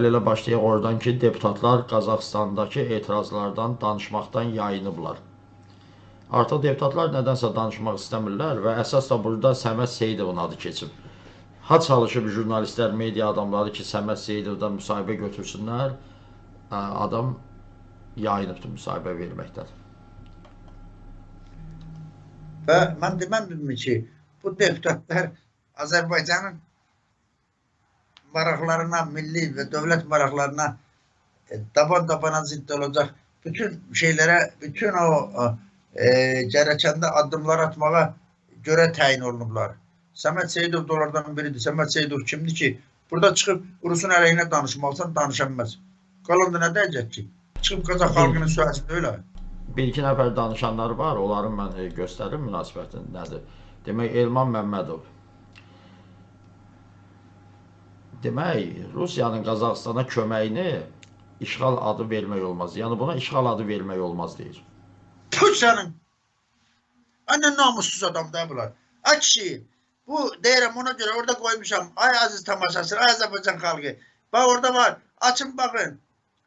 Gəl elə başlayaq oradan ki, deputatlar Qazaxstandakı etirazlardan danışmaqdan yayınıblar. Artıq deputatlar nədənsə danışmaq istəmirlər və əsas da burada Səməd Seyidovun adı keçib. Ha çalışıb jurnalistlər, media adamları ki, Səməd Seyidovdan müsahibə götürsünlər, adam yayınıbdır müsahibə verməkdən. Və mən demədim ki, bu deputatlar Azərbaycanın maraqlarına, milli və dövlət maraqlarına e, taban-tabana zidd olacaq bütün şeylərə, bütün o e, gərəkəndə addımlar atmağa görə təyin olunublar. Səməd Seyidov da onlardan biridir. Səməd Seyidov kimdir ki, burada çıxıb Rusun əleyhinə danışmalısan, danışanmaz. Qalanda nə deyəcək ki? Çıxıb Qazax xalqının söhbəti öyle. Bir-iki nəfər danışanlar var, onların mən e, göstərim münasibətini nədir. Demək, Elman Məmmədov. Demək, Rusiyanın Qazaxstana köməyini işğal adı vermək olmaz. Yəni buna işğal adı vermək olmaz deyir. Tüh sənin. Annen namussuz adam da bunlar. Ay kişi, bu deyirəm ona görə orada koymuşam. Ay aziz tamaşaçı, ay Azərbaycan xalqı. Bak orada var. Açın bakın.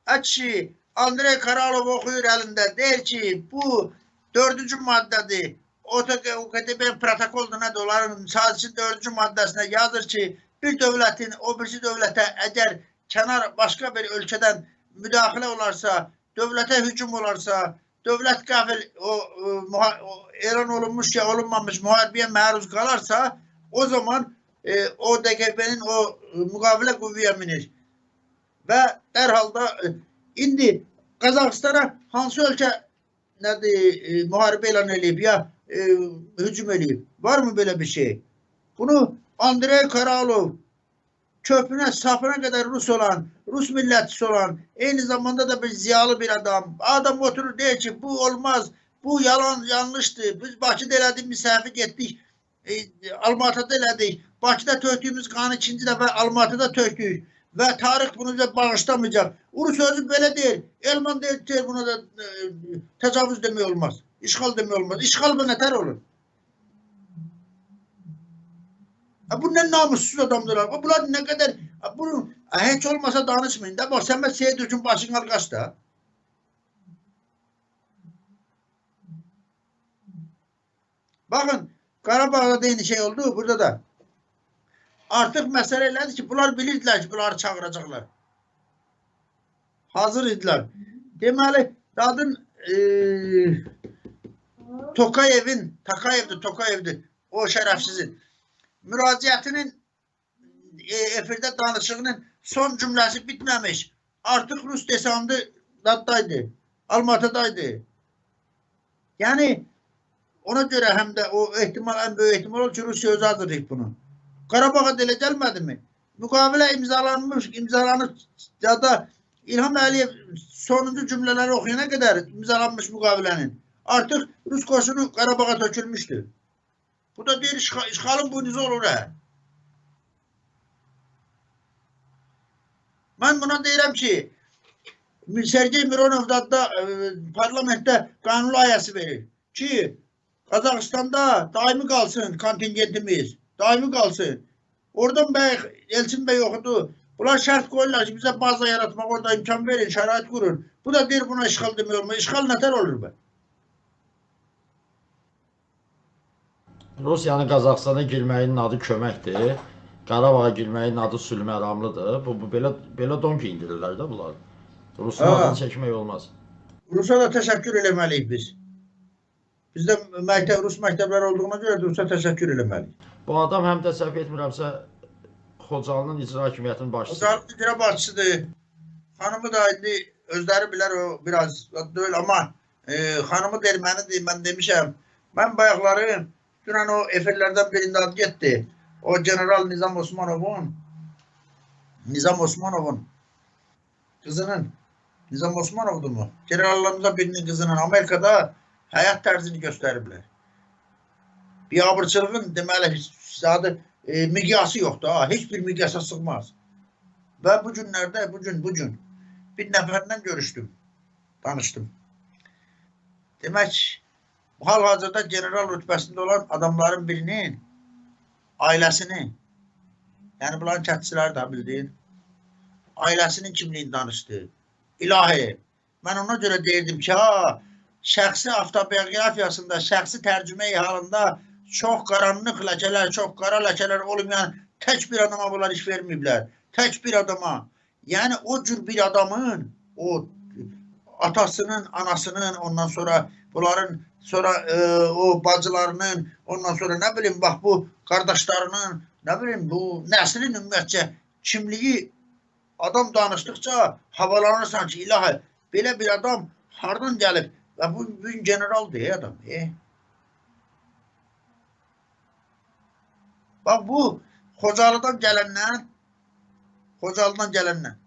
Ay kişi, Andrei Karalov okuyur elinde. Der ki bu dördüncü maddedir. OKTB protokolda ne doların sadece dördüncü maddesine yazır ki bir devletin o birisi devlete eğer kenar başka bir ülkeden müdahale olarsa, devlete hücum olarsa, devlet kafil o, o, muha- o elan olunmuş ya olunmamış muharebeye maruz kalarsa o zaman e, o DKP'nin o e, mukavele kuvveye minir. Ve derhal da e, indi Kazakistan'a hansı ölçe nədir, e, muharebe elan edib ya e, hücum edib. Var mı böyle bir şey? Bunu Andrei Karalov köpüne sapına kadar Rus olan, Rus milletçisi olan, aynı zamanda da bir ziyalı bir adam. Adam oturur der ki bu olmaz, bu yalan yanlıştı. Biz Bakıda elədik, misafir getdik, e, Almatıda elədik. Bakıda töktüyümüz kanı ikinci dəfə Almatıda töktük. Və tarix bunu da bağışlamayacaq. Uru sözü belə deyil. Elman deyil buna da e, təcavüz demək olmaz. İşğal demək olmaz. İşğal bu nətər olur? Bu ne namussuz adamlar. Bunlar ne kadar bunu hiç olmasa danışmayın da. Bak sen ben Seyit için başın arkadaş da. Bakın Karabağ'da da yeni şey oldu burada da. Artık mesele elədir ki bunlar bilirdiler ki bunları çağıracaklar. Hazır idiler. Deməli dadın eee Tokayev'in, Takayev'di, Tokayev'di. O şerefsizin müraciətinin e, efirdə danışığının son cümləsi bitməmiş. Artıq Rus desandı daddaydı. Almatıdaydı. Yəni ona görə həm də o ehtimal ən böyük ehtimal olur ki, Rusiya özü hazırlayıb bunu. Qarabağa dilə gəlmədimi? Müqavilə imzalanmış, imzalanıb ya da İlham Əliyev sonuncu cümlələri oxuyana qədər imzalanmış müqavilənin artıq Rus qoşunu Qarabağa tökülmüşdür. Bu da deyir işğal, işğalın boynuzu olur hə. Mən buna deyirəm ki, Sergey Mironov da, da e, parlamentdə qanun layihəsi verir ki, Qazaxıstanda daimi qalsın kontingentimiz, daimi qalsın. Oradan bəy, Elçin bəy oxudu. Bunlar şərt qoyurlar ki, bizə baza yaratmaq, orada imkan verin, şərait qurun. Bu da deyir buna işğal demək olmaz. İşğal nətər olur bu? Rusiyanın Qazaxstana girməyinin adı köməkdir. Qarabağa girməyin adı sülh məramlıdır. Bu, bu belə belə donki indirirlər də bunlar. Rusun adını çəkmək olmaz. Rusa da təşəkkür eləməliyik biz. Bizdə məktəb, Rus məktəbləri olduğuna görə Rusa təşəkkür eləməliyik. Bu adam həm də səhv etmirəmsə Xocalının icra hakimiyyətinin başçısıdır. Ocağın icra başçısıdır. Xanımı da indi özləri bilər o biraz deyil amma e, xanımı da ermənidir mən demişəm. Mən bayaqları dünən o efirlərdən birində ad getdi. O general Nizam Osmanovun Nizam Osmanovun kızının Nizam Osmanov'du mu? Generallarımızdan birinin kızının Amerika'da hayat tərzini göstəriblər. Biabırçılığın deməli adı e, miqyası yoxdur ha. Heç bir miqyasa sığmaz. Və bu günlərdə, bu gün, bu gün bir nəfərlə görüşdüm, danışdım. Demək, hal-hazırda general rütbəsində olan adamların birinin ailəsini, yəni bunların kəndçiləri də bildiyin, ailəsinin kimliyini danışdı. İlahi. Mən ona görə deyirdim ki, ha, şəxsi avtobiografiyasında, şəxsi tərcümə halında çox qaranlıq ləkələr, çox qara ləkələr olmayan tək bir adama bunlar iş verməyiblər. Tək bir adama. Yəni o cür bir adamın o atasının, anasının, ondan sonra bunların sonra e, o bacılarının, ondan sonra nə bilim bax bu qardaşlarının, nə bilim bu nəslin ümumiyyətcə kimliyi adam danışdıqca havalanırsan ki, ilahi belə bir adam hardan gəlib və bu gün generaldır ey adam. E. Bax bu Xocalıdan gələndən Xocalıdan gələndən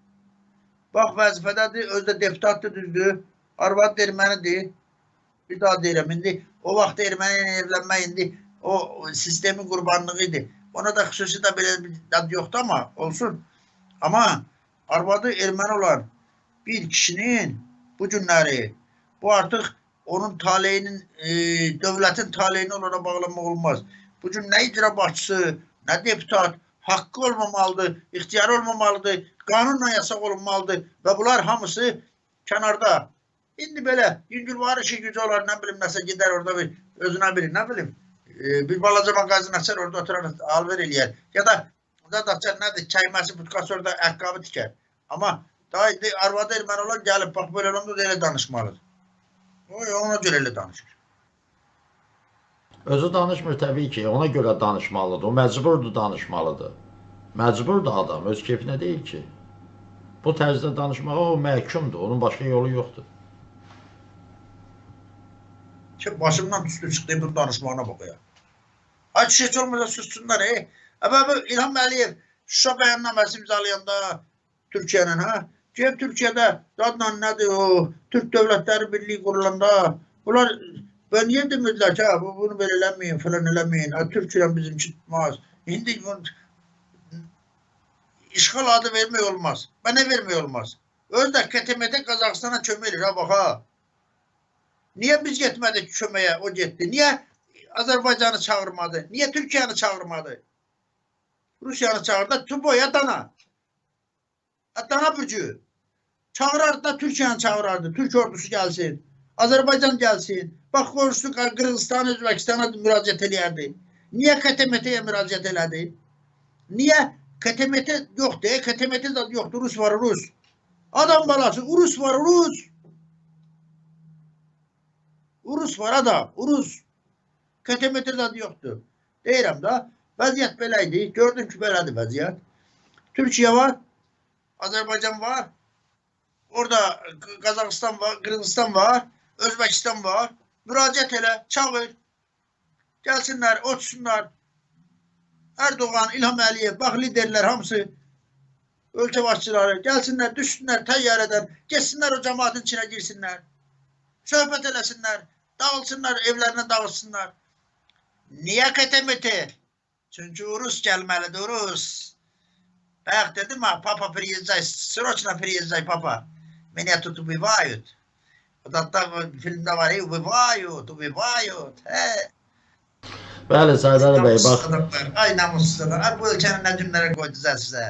Bax vəzifədədir, özü də deputatdır, düzdür. Arvad ermənidir. Bir daha deyirəm, indi o vaxt erməni ilə evlənmək indi o sistemin qurbanlığı idi. Ona da xüsusi də belə bir dad yoxdur amma olsun. Amma arvadı erməni olan bir kişinin bu günləri bu artıq onun taleyinin, e, dövlətin taleyini onlara bağlamaq olmaz. Bu gün nə icra başçısı, nə deputat haqqı olmamalıdır, ixtiyarı olmamalıdır, qanunla yasaq olunmalıdır və bunlar hamısı kənarda. İndi belə yüngül var işi gücü olar, nə bilim nəsə gedər orada bir özünə bir, nə bilim e, bir balaca mağazin açar, orada oturar, alver eləyər. Ya da da da açar, nədir, çayması, butkası orada əqqabı tikər. Amma daha indi arvadı erməni olan gəlib, bax belə olanda da elə danışmalıdır. O, ona görə elə danışır. Özü danışmır təbii ki, ona görə danışmalıdır. O məcburdur danışmalıdır. Məcburdur adam, öz keyfinə deyil ki. Bu tərzdə danışmağa o məhkumdur, onun başqa yolu yoxdur. Ki başımdan düşdü çıxdı bu danışmağına bax ya. Ay heç olmasa sussunlar ey. Əbə bu İlham Əliyev Şuşa bəyannaməsi imzalayanda Türkiyənin ha? Gəlib Türkiyədə dadla nədir o Türk Dövlətləri Birliyi qurulanda bunlar ben niye demediler ki ha, bu, bunu böyle eləməyin falan eləməyin. Ha, Türkiye bizim için tutmaz. İndi bu işgal adı vermək olmaz. Bana vermək olmaz. Özdə KTM'de Kazakistan'a çömelir ha bak ha. Niye biz gitmedik çömeye o gitti? Niye Azerbaycan'ı çağırmadı? Niye Türkiye'ni çağırmadı? Rusya'nı çağırdı. Tuboya Dana. Dana bürcü. Çağırardı da Türkiye'ni çağırardı. Türk ordusu gelsin. Azerbaycan gelsin. Bak konuştu Kırgızistan, Özbekistan'a müracaat eləyərdi. Niye KTMT'ye müracaat elədi? Niye KTMT yoktu? E, KTMT de yoktu. Rus var Rus. Adam balası. Urus var Urus. Urus var adam. Urus. KTMT de yoktu. Deyirəm da. Vəziyyət belə idi. Gördüm ki, belədir vəziyyət. Türkiye var. Azerbaycan var. Orada Kazakistan var, Kırgızistan var, Özbekistan var. Müracaat elə, çağır. Gəlsinlər, otursunlar. Erdoğan, İlham Əliyev, bax liderlər hamısı ölkə başçıları gəlsinlər, düşsünlər təyyarədən, getsinlər o cəmaatın içinə girsinlər. Söhbət eləsinlər, dağılsınlar, evlərinə dağılsınlar. Niyə KTMT? Çünki Rus gəlməlidir, Rus. Bax dedim ha, papa приезжай, срочно приезжай, papa. Меня тут убивают. Вот там фильмdə var, ey, убивают, убивают. He. Bəli, Sərdar bəy, bax. Ay namussuz adamlar. Bu ölkəni nə günlərə qoydular sizə?